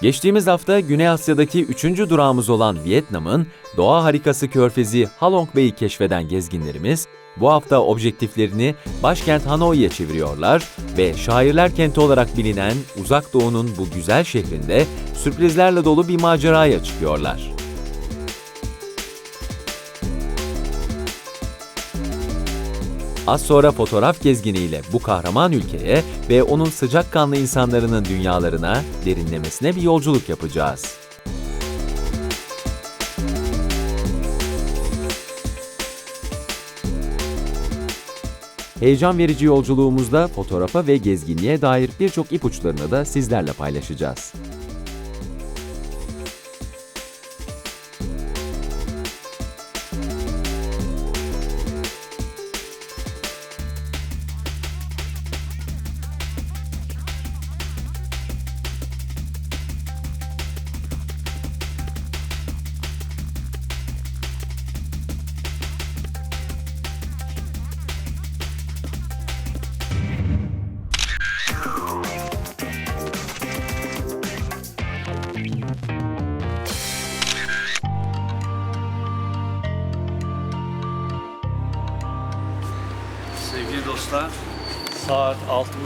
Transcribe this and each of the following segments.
Geçtiğimiz hafta Güney Asya'daki üçüncü durağımız olan Vietnam'ın doğa harikası körfezi Halong Bay'i keşfeden gezginlerimiz bu hafta objektiflerini başkent Hanoi'ye çeviriyorlar ve şairler kenti olarak bilinen Uzak Doğu'nun bu güzel şehrinde sürprizlerle dolu bir maceraya çıkıyorlar. Az sonra fotoğraf gezginiyle bu kahraman ülkeye ve onun sıcakkanlı insanların dünyalarına derinlemesine bir yolculuk yapacağız. Heyecan verici yolculuğumuzda fotoğrafa ve gezginliğe dair birçok ipuçlarını da sizlerle paylaşacağız.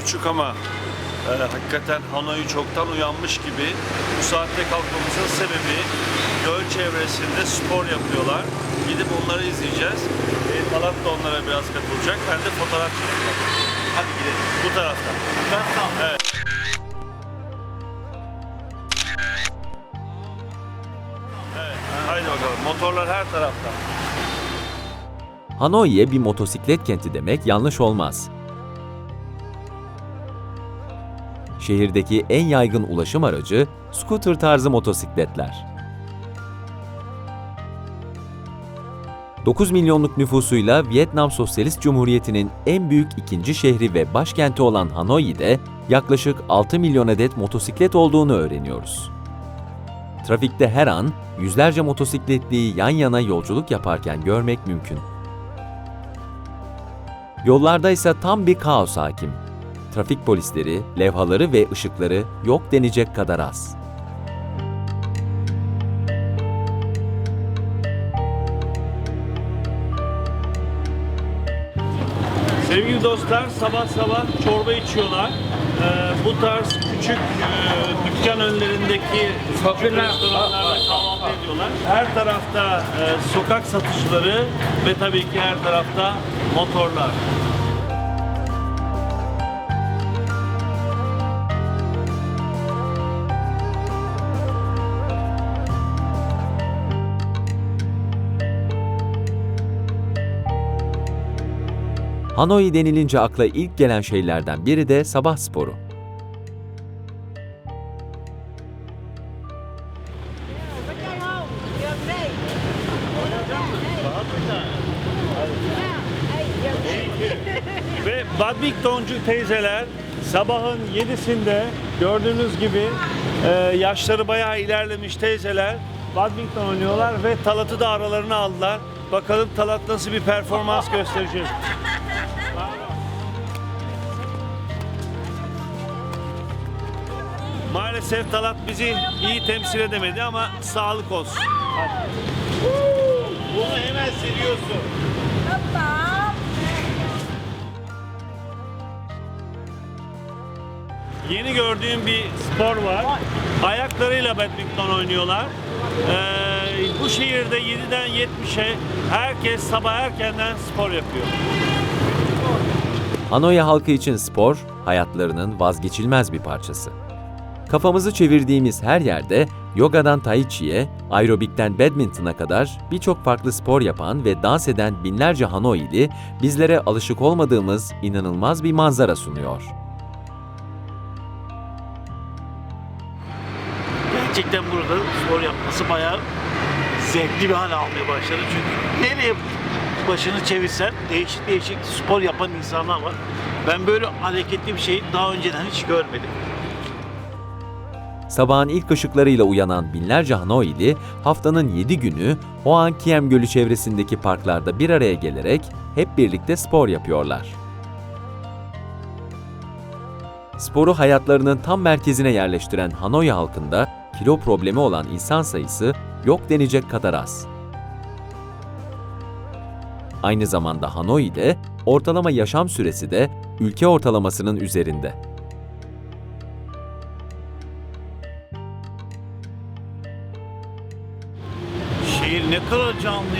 Buçuk ama e, hakikaten Hanoi çoktan uyanmış gibi. Bu saatte kalkmamızın sebebi göl çevresinde spor yapıyorlar. Gidip onları izleyeceğiz. E, Talat da onlara biraz katılacak. Ben de fotoğraf çekeceğim. Hadi gidelim. Bu taraftan. Evet. Evet, haydi bakalım. Motorlar her tarafta. Hanoi'ye bir motosiklet kenti demek yanlış olmaz. Şehirdeki en yaygın ulaşım aracı scooter tarzı motosikletler. 9 milyonluk nüfusuyla Vietnam Sosyalist Cumhuriyeti'nin en büyük ikinci şehri ve başkenti olan Hanoi'de yaklaşık 6 milyon adet motosiklet olduğunu öğreniyoruz. Trafikte her an yüzlerce motosikletliyi yan yana yolculuk yaparken görmek mümkün. Yollarda ise tam bir kaos hakim. Trafik polisleri, levhaları ve ışıkları yok denecek kadar az. Sevgili dostlar sabah sabah çorba içiyorlar. Ee, bu tarz küçük e, dükkan önlerindeki küçük restoranlarda kahvaltı ediyorlar. Her tarafta e, sokak satışları ve tabii ki her tarafta motorlar. Hanoi denilince akla ilk gelen şeylerden biri de sabah sporu. Ve badmintoncu teyzeler sabahın 7'sinde gördüğünüz gibi e, yaşları bayağı ilerlemiş teyzeler badminton oynuyorlar ve Talat'ı da aralarına aldılar. Bakalım Talat nasıl bir performans gösterecek. Maalesef Talat bizi iyi temsil edemedi ama sağlık olsun. Bunu hemen seviyorsun. Stop. Yeni gördüğüm bir spor var. Ayaklarıyla badminton oynuyorlar. Ee, bu şehirde 7'den 70'e herkes sabah erkenden spor yapıyor. Hanoi halkı için spor, hayatlarının vazgeçilmez bir parçası. Kafamızı çevirdiğimiz her yerde yogadan tai chi'ye, aerobikten badminton'a kadar birçok farklı spor yapan ve dans eden binlerce Hanoi'li bizlere alışık olmadığımız inanılmaz bir manzara sunuyor. Gerçekten burada spor yapması bayağı zevkli bir hal almaya başladı. Çünkü nereye başını çevirsen değişik değişik spor yapan insanlar var. Ben böyle hareketli bir şey daha önceden hiç görmedim. Sabahın ilk ışıklarıyla uyanan binlerce Hanoi'li haftanın 7 günü Hoan Kiem Gölü çevresindeki parklarda bir araya gelerek hep birlikte spor yapıyorlar. Sporu hayatlarının tam merkezine yerleştiren Hanoi halkında kilo problemi olan insan sayısı yok denecek kadar az. Aynı zamanda Hanoi'de ortalama yaşam süresi de ülke ortalamasının üzerinde.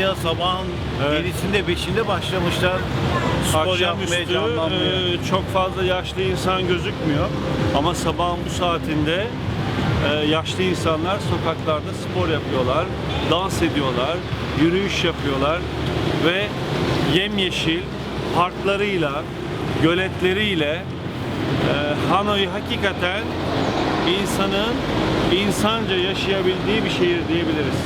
Ya sabahın Evet. 7'sinde 5'inde başlamışlar spor yapmaya, Akşamüstü canlanmaya. e, çok fazla yaşlı insan gözükmüyor. Ama sabahın bu saatinde e, yaşlı insanlar sokaklarda spor yapıyorlar, dans ediyorlar, yürüyüş yapıyorlar ve yemyeşil parklarıyla, göletleriyle e, Hanoi hakikaten insanın insanca yaşayabildiği bir şehir diyebiliriz.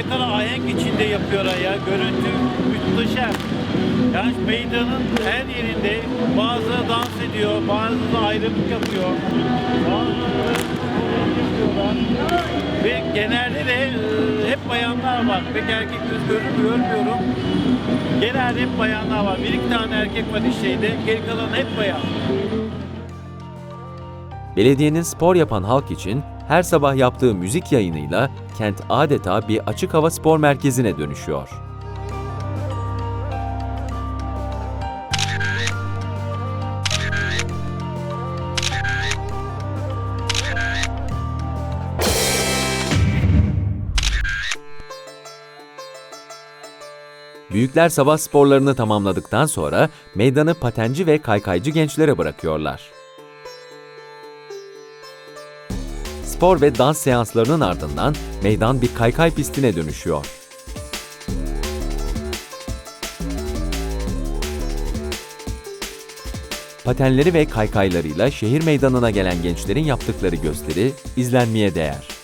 Ne kadar ahenk içinde yapıyorlar ya. Görüntü muhteşem. Yani meydanın her yerinde bazıları dans ediyor, bazıları ayrımlık yapıyor. Ve genelde de e, hep bayanlar var. Pek erkek göz görür- görmüyorum. Genelde hep bayanlar var. Bir iki tane erkek var işteydi. Geri kalan hep bayan. Belediyenin spor yapan halk için her sabah yaptığı müzik yayınıyla kent adeta bir açık hava spor merkezine dönüşüyor. Büyükler sabah sporlarını tamamladıktan sonra meydanı patenci ve kaykaycı gençlere bırakıyorlar. Spor ve dans seanslarının ardından meydan bir kaykay pistine dönüşüyor. Patenleri ve kaykaylarıyla şehir meydanına gelen gençlerin yaptıkları gösteri izlenmeye değer.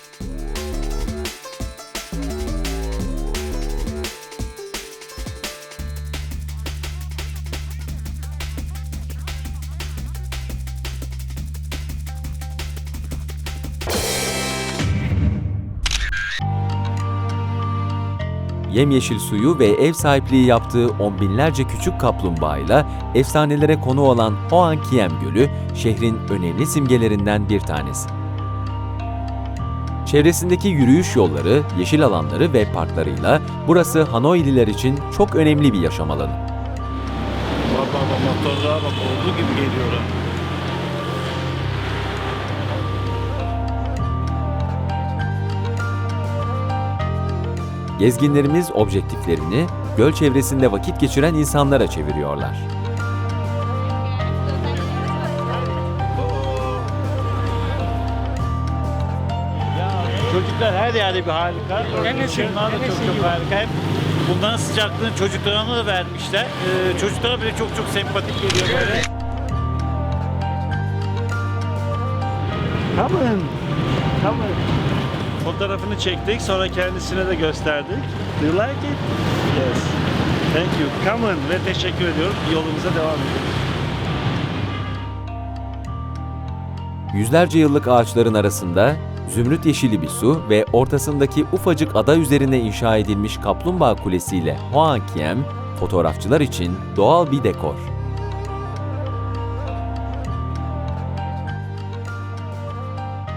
Yemyeşil suyu ve ev sahipliği yaptığı on binlerce küçük kaplumbağayla efsanelere konu olan Hoan Kiem Gölü şehrin önemli simgelerinden bir tanesi. Çevresindeki yürüyüş yolları, yeşil alanları ve parklarıyla burası Hanoililer için çok önemli bir yaşam alanı. Bak bak bak olduğu gibi geliyorlar. Gezginlerimiz objektiflerini göl çevresinde vakit geçiren insanlara çeviriyorlar. Çocuklar her yerde bir harika. Işınlar da çok çok harika. Hep bunların sıcaklığını çocuklarına da vermişler. Ee, çocuklara bile çok çok sempatik geliyor böyle. Come on. Come on. Fotoğrafını çektik, sonra kendisine de gösterdik. Do you like it? Yes. Thank you. Come on ve teşekkür ediyorum. Yolumuza devam ediyoruz. Yüzlerce yıllık ağaçların arasında zümrüt yeşili bir su ve ortasındaki ufacık ada üzerine inşa edilmiş Kaplumbağa Kulesi ile Hoan Kiem, fotoğrafçılar için doğal bir dekor.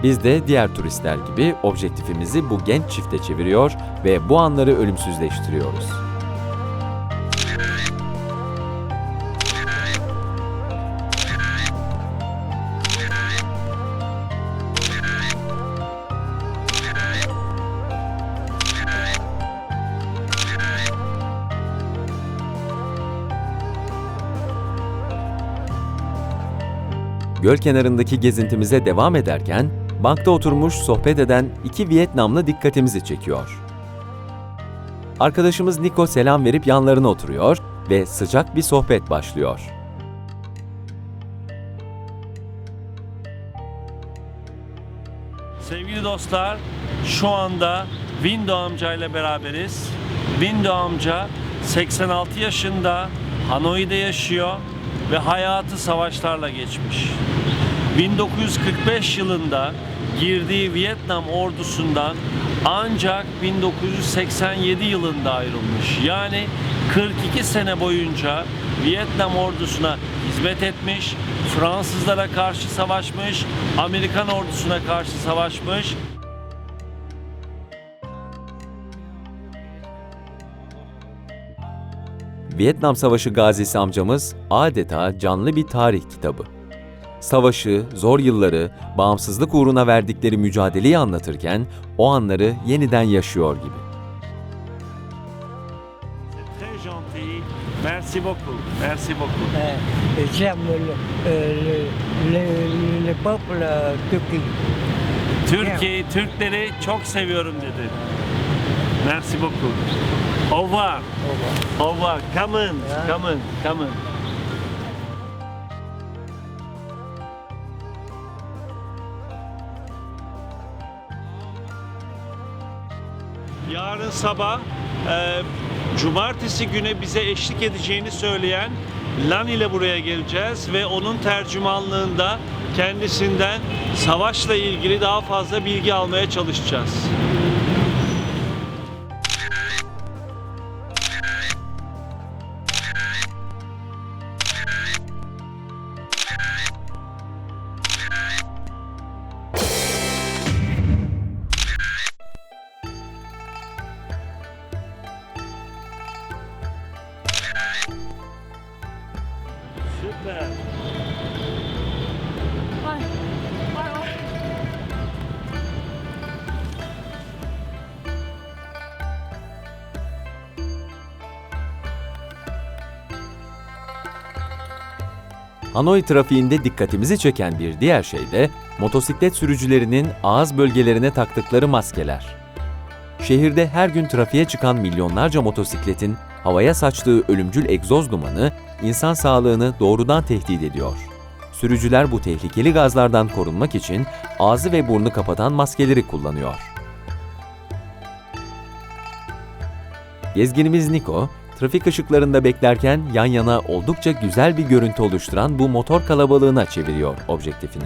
Biz de diğer turistler gibi objektifimizi bu genç çifte çeviriyor ve bu anları ölümsüzleştiriyoruz. Göl kenarındaki gezintimize devam ederken, bankta oturmuş sohbet eden iki Vietnamlı dikkatimizi çekiyor. Arkadaşımız Nico selam verip yanlarına oturuyor ve sıcak bir sohbet başlıyor. Sevgili dostlar, şu anda Windo amca ile beraberiz. Windo amca 86 yaşında, Hanoi'de yaşıyor ve hayatı savaşlarla geçmiş. 1945 yılında girdiği Vietnam ordusundan ancak 1987 yılında ayrılmış. Yani 42 sene boyunca Vietnam ordusuna hizmet etmiş, Fransızlara karşı savaşmış, Amerikan ordusuna karşı savaşmış. Vietnam Savaşı gazisi amcamız adeta canlı bir tarih kitabı. Savaşı, zor yılları, bağımsızlık uğruna verdikleri mücadeleyi anlatırken o anları yeniden yaşıyor gibi. C'est très gentil. Merci beaucoup. Merci beaucoup. Euh, J'aime le, le, le, le peuple euh, turc. Türkiye, Türkleri çok seviyorum dedi. Merci beaucoup. Au revoir. Au revoir. Come in, come in, come in. Yarın sabah e, cumartesi güne bize eşlik edeceğini söyleyen Lan ile buraya geleceğiz ve onun tercümanlığında kendisinden savaşla ilgili daha fazla bilgi almaya çalışacağız. Hanoi trafiğinde dikkatimizi çeken bir diğer şey de motosiklet sürücülerinin ağız bölgelerine taktıkları maskeler. Şehirde her gün trafiğe çıkan milyonlarca motosikletin havaya saçtığı ölümcül egzoz dumanı insan sağlığını doğrudan tehdit ediyor. Sürücüler bu tehlikeli gazlardan korunmak için ağzı ve burnu kapatan maskeleri kullanıyor. Gezginimiz Niko, trafik ışıklarında beklerken yan yana oldukça güzel bir görüntü oluşturan bu motor kalabalığına çeviriyor objektifini.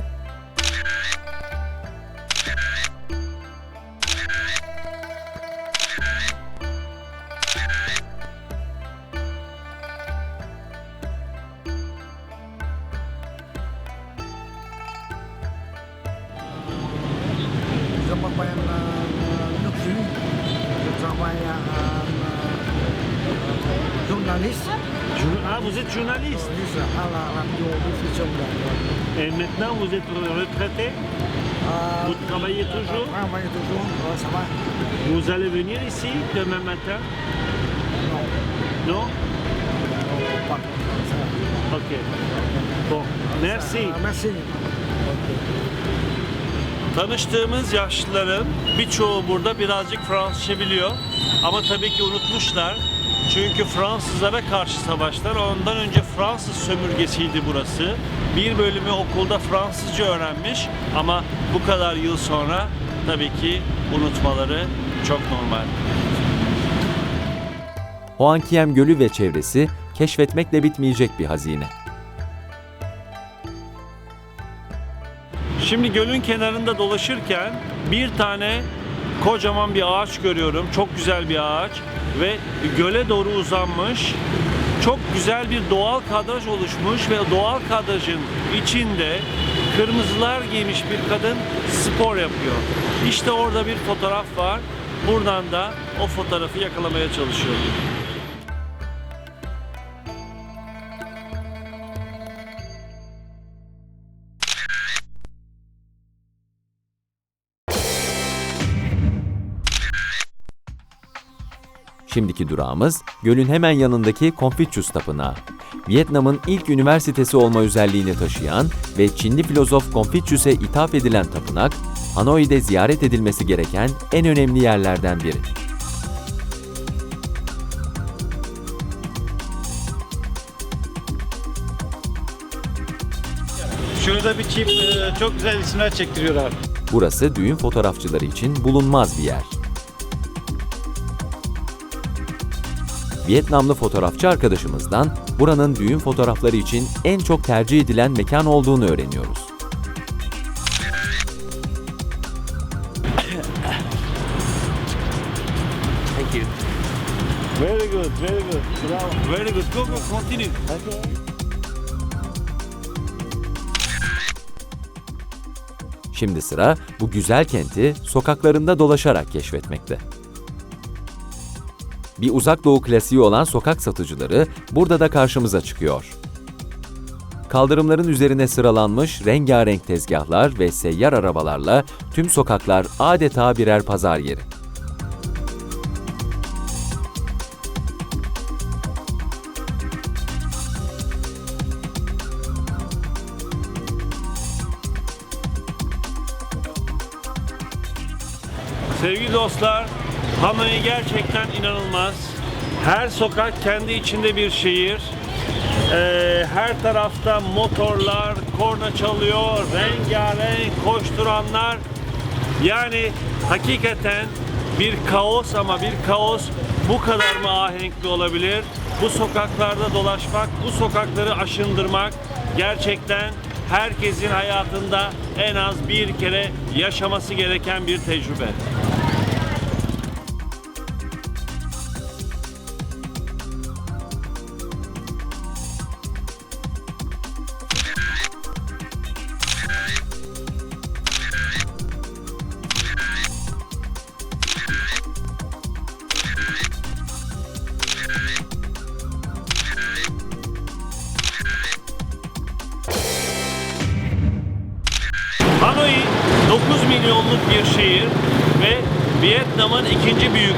Et maintenant vous êtes retraité euh, Vous travaillez toujours travaille toujours, euh, ça va Vous allez venir ici demain matin Non, Non pas. Ok. Bon, merci. Merci. Tanıştığımız yaşlıların birçoğu burada birazcık Fransızca biliyor. Ama tabii ki unutmuşlar. Çünkü Fransızlara karşı savaşlar. Ondan önce Fransız sömürgesiydi burası. Bir bölümü okulda Fransızca öğrenmiş ama bu kadar yıl sonra tabii ki unutmaları çok normal. Hoankiem Gölü ve çevresi keşfetmekle bitmeyecek bir hazine. Şimdi gölün kenarında dolaşırken bir tane kocaman bir ağaç görüyorum. Çok güzel bir ağaç ve göle doğru uzanmış. Çok güzel bir doğal kadraj oluşmuş ve doğal kadrajın içinde kırmızılar giymiş bir kadın spor yapıyor. İşte orada bir fotoğraf var. Buradan da o fotoğrafı yakalamaya çalışıyorum. Şimdiki durağımız gölün hemen yanındaki Confucius Tapınağı. Vietnam'ın ilk üniversitesi olma özelliğini taşıyan ve Çinli filozof Confucius'e ithaf edilen tapınak, Hanoi'de ziyaret edilmesi gereken en önemli yerlerden biri. Şurada bir çift e, çok güzel isimler çektiriyorlar. Burası düğün fotoğrafçıları için bulunmaz bir yer. Vietnamlı fotoğrafçı arkadaşımızdan buranın düğün fotoğrafları için en çok tercih edilen mekan olduğunu öğreniyoruz. Thank you. Very good, very good. Very good. Go, go, continue. Şimdi sıra bu güzel kenti sokaklarında dolaşarak keşfetmekte. Bir uzak doğu klasiği olan sokak satıcıları burada da karşımıza çıkıyor. Kaldırımların üzerine sıralanmış rengarenk tezgahlar ve seyyar arabalarla tüm sokaklar adeta birer pazar yeri. Sevgili dostlar, Hanoi gerçekten inanılmaz. Her sokak kendi içinde bir şehir. Ee, her tarafta motorlar, korna çalıyor, rengarenk koşturanlar. Yani hakikaten bir kaos ama bir kaos bu kadar mı ahenkli olabilir? Bu sokaklarda dolaşmak, bu sokakları aşındırmak gerçekten herkesin hayatında en az bir kere yaşaması gereken bir tecrübe.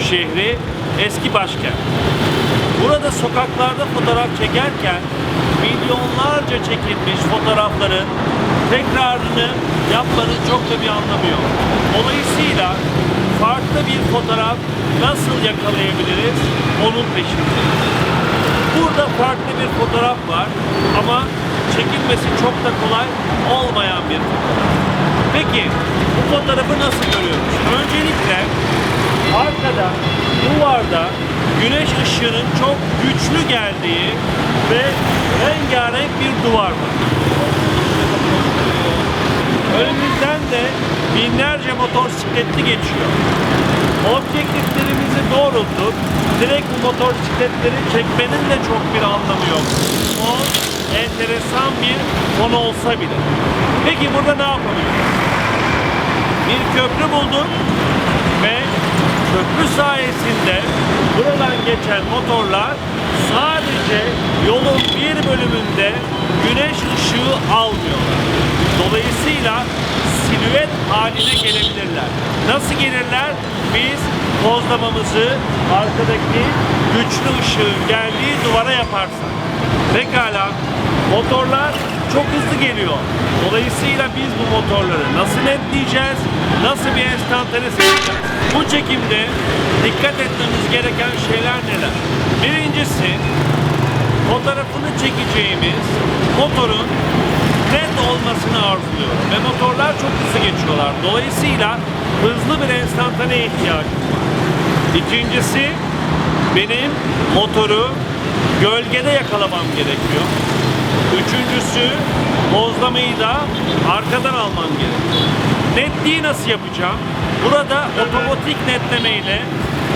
Şehri, eski başkent. Burada sokaklarda fotoğraf çekerken milyonlarca çekilmiş fotoğrafların tekrarını yapmanın çok da bir anlamı yok. Dolayısıyla farklı bir fotoğraf nasıl yakalayabiliriz onun peşinde. Burada farklı bir fotoğraf var ama çekilmesi çok da kolay olmayan bir fotoğraf. Peki bu fotoğrafı nasıl görüyoruz? Öncelikle arkada duvarda güneş ışığının çok güçlü geldiği ve rengarenk bir duvar var. Önümüzden de binlerce motosikletli geçiyor. Objektiflerimizi doğrultup direkt bu motosikletleri çekmenin de çok bir anlamı yok. O enteresan bir konu olsa bile. Peki burada ne yapabiliriz? Bir köprü bulduk ve köprü sayesinde buradan geçen motorlar sadece yolun bir bölümünde güneş ışığı almıyorlar. Dolayısıyla silüet haline gelebilirler. Nasıl gelirler? Biz pozlamamızı arkadaki güçlü ışığın geldiği duvara yaparsak. Pekala motorlar çok hızlı geliyor. Dolayısıyla biz bu motorları nasıl netleyeceğiz? Nasıl bir enstantane seçeceğiz? Bu çekimde dikkat etmemiz gereken şeyler neler? Birincisi fotoğrafını çekeceğimiz motorun net olmasını arzuluyorum. Ve motorlar çok hızlı geçiyorlar. Dolayısıyla hızlı bir enstantaneye ihtiyacım var. İkincisi benim motoru gölgede yakalamam gerekiyor. Üçüncüsü bozlamayı da arkadan almam gerekiyor. Netliği nasıl yapacağım? Burada otomatik netlemeyle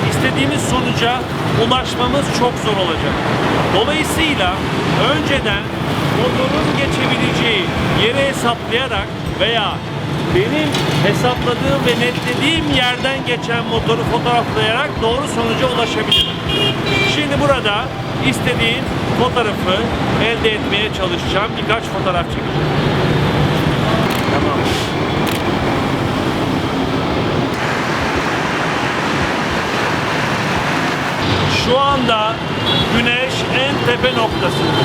istediğimiz sonuca ulaşmamız çok zor olacak. Dolayısıyla önceden motorun geçebileceği yeri hesaplayarak veya benim hesapladığım ve netlediğim yerden geçen motoru fotoğraflayarak doğru sonuca ulaşabilirim. Şimdi burada istediğim fotoğrafı elde etmeye çalışacağım. Birkaç fotoğraf çekeceğim. Anda güneş en tepe noktasında.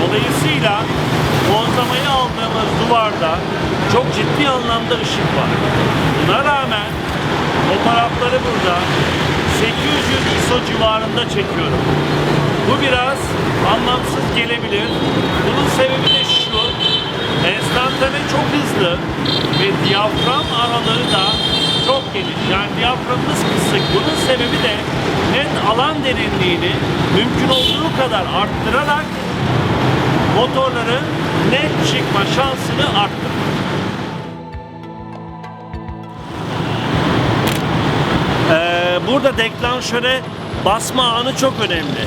Dolayısıyla bozlamayı aldığımız duvarda çok ciddi anlamda ışık var. Buna rağmen fotoğrafları burada 800 ISO civarında çekiyorum. Bu biraz anlamsız gelebilir. Bunun sebebi de şu. Enstantane çok hızlı ve diyafram araları da çok geniş. Yani diyaframımız kısık. Bunun sebebi de net alan derinliğini mümkün olduğu kadar arttırarak motorların net çıkma şansını arttırmak. Ee, burada deklanşöre basma anı çok önemli.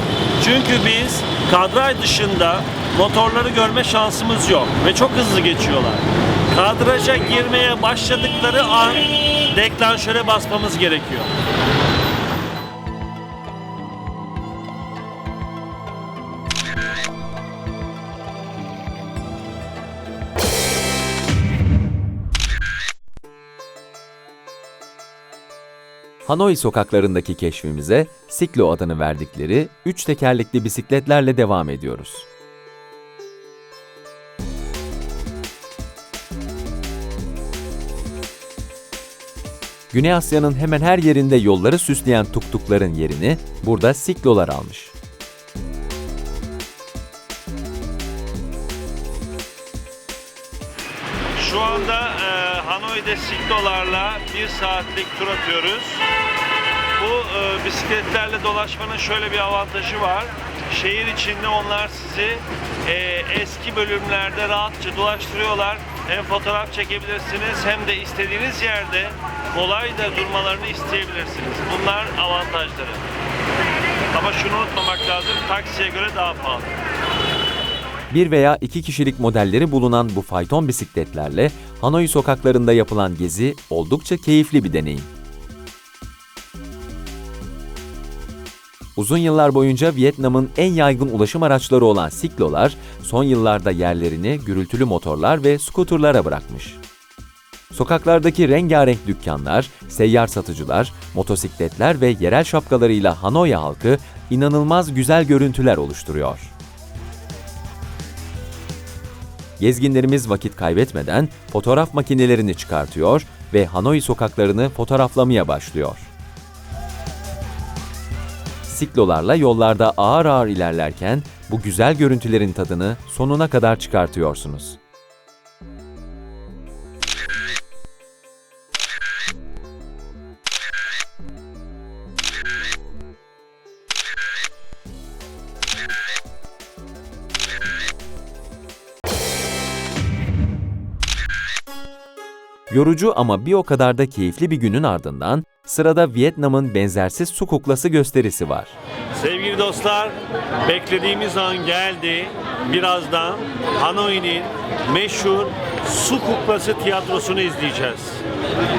Çünkü biz kadray dışında motorları görme şansımız yok ve çok hızlı geçiyorlar. Kadraja girmeye başladıkları an deklanşöre basmamız gerekiyor. Hanoi sokaklarındaki keşfimize Siklo adını verdikleri üç tekerlekli bisikletlerle devam ediyoruz. Güney Asya'nın hemen her yerinde yolları süsleyen tuktukların yerini burada Siklolar almış. Şu anda e, Hanoi'de Siklolarla bir saatlik tur atıyoruz. Bu e, bisikletlerle dolaşmanın şöyle bir avantajı var. Şehir içinde onlar sizi e, eski bölümlerde rahatça dolaştırıyorlar. Hem fotoğraf çekebilirsiniz hem de istediğiniz yerde kolayca durmalarını isteyebilirsiniz. Bunlar avantajları. Ama şunu unutmamak lazım, taksiye göre daha pahalı. Bir veya iki kişilik modelleri bulunan bu fayton bisikletlerle Hanoi sokaklarında yapılan gezi oldukça keyifli bir deneyim. Uzun yıllar boyunca Vietnam'ın en yaygın ulaşım araçları olan siklolar, son yıllarda yerlerini gürültülü motorlar ve skuterlara bırakmış. Sokaklardaki rengarenk dükkanlar, seyyar satıcılar, motosikletler ve yerel şapkalarıyla Hanoi halkı inanılmaz güzel görüntüler oluşturuyor. Gezginlerimiz vakit kaybetmeden fotoğraf makinelerini çıkartıyor ve Hanoi sokaklarını fotoğraflamaya başlıyor. Siklolarla yollarda ağır ağır ilerlerken bu güzel görüntülerin tadını sonuna kadar çıkartıyorsunuz. Yorucu ama bir o kadar da keyifli bir günün ardından sırada Vietnam'ın benzersiz su kuklası gösterisi var. Sevgili dostlar, beklediğimiz an geldi. Birazdan Hanoi'nin meşhur su kuklası tiyatrosunu izleyeceğiz.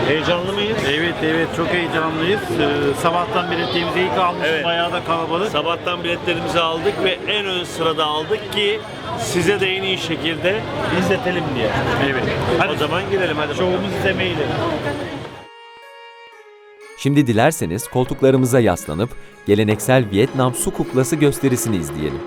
Heyecanlı mıyız? Evet evet çok heyecanlıyız. Ee, sabahtan biletimizi ilk almışız. Evet. Bayağı da kalabalık. Sabahtan biletlerimizi aldık ve en ön sırada aldık ki size de en iyi şekilde izletelim diye. Evet. O Hadi zaman girelim hadi bakalım. şovumuz izlemeyle. Şimdi dilerseniz koltuklarımıza yaslanıp geleneksel Vietnam su kuklası gösterisini izleyelim.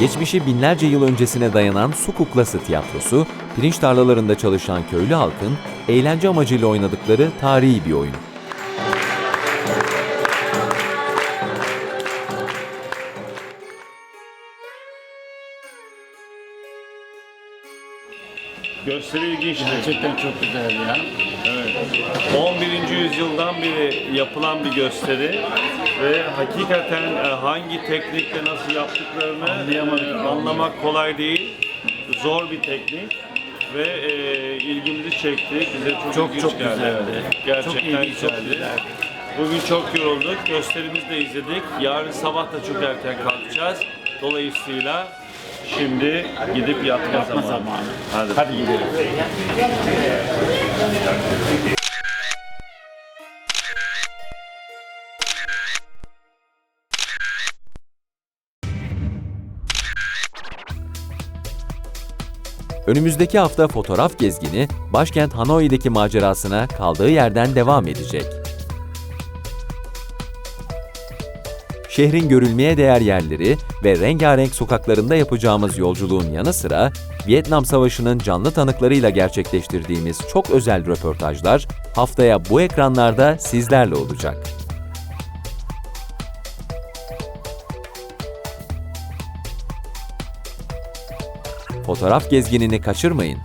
Geçmişi binlerce yıl öncesine dayanan su kuklası tiyatrosu, pirinç tarlalarında çalışan köylü halkın eğlence amacıyla oynadıkları tarihi bir oyun. Gösteri ilginçti. Gerçekten çok güzel ya. 11. yüzyıldan beri yapılan bir gösteri ve hakikaten e, hangi teknikle nasıl yaptıklarını Anlayamadık. anlamak kolay değil. Zor bir teknik ve e, ilgimizi çekti. Bize çok, Çok ilginç çok geldi. güzeldi. Gerçekten çok ilginç çok oldu. güzeldi. Bugün çok yorulduk. Gösterimizi de izledik. Yarın sabah da çok erken kalkacağız. Dolayısıyla Şimdi gidip yatma, yatma zamanı. zamanı. Hadi. Gidelim. Önümüzdeki hafta fotoğraf gezgini başkent Hanoi'deki macerasına kaldığı yerden devam edecek. Şehrin görülmeye değer yerleri ve rengarenk sokaklarında yapacağımız yolculuğun yanı sıra Vietnam Savaşı'nın canlı tanıklarıyla gerçekleştirdiğimiz çok özel röportajlar haftaya bu ekranlarda sizlerle olacak. Fotoğraf gezginini kaçırmayın.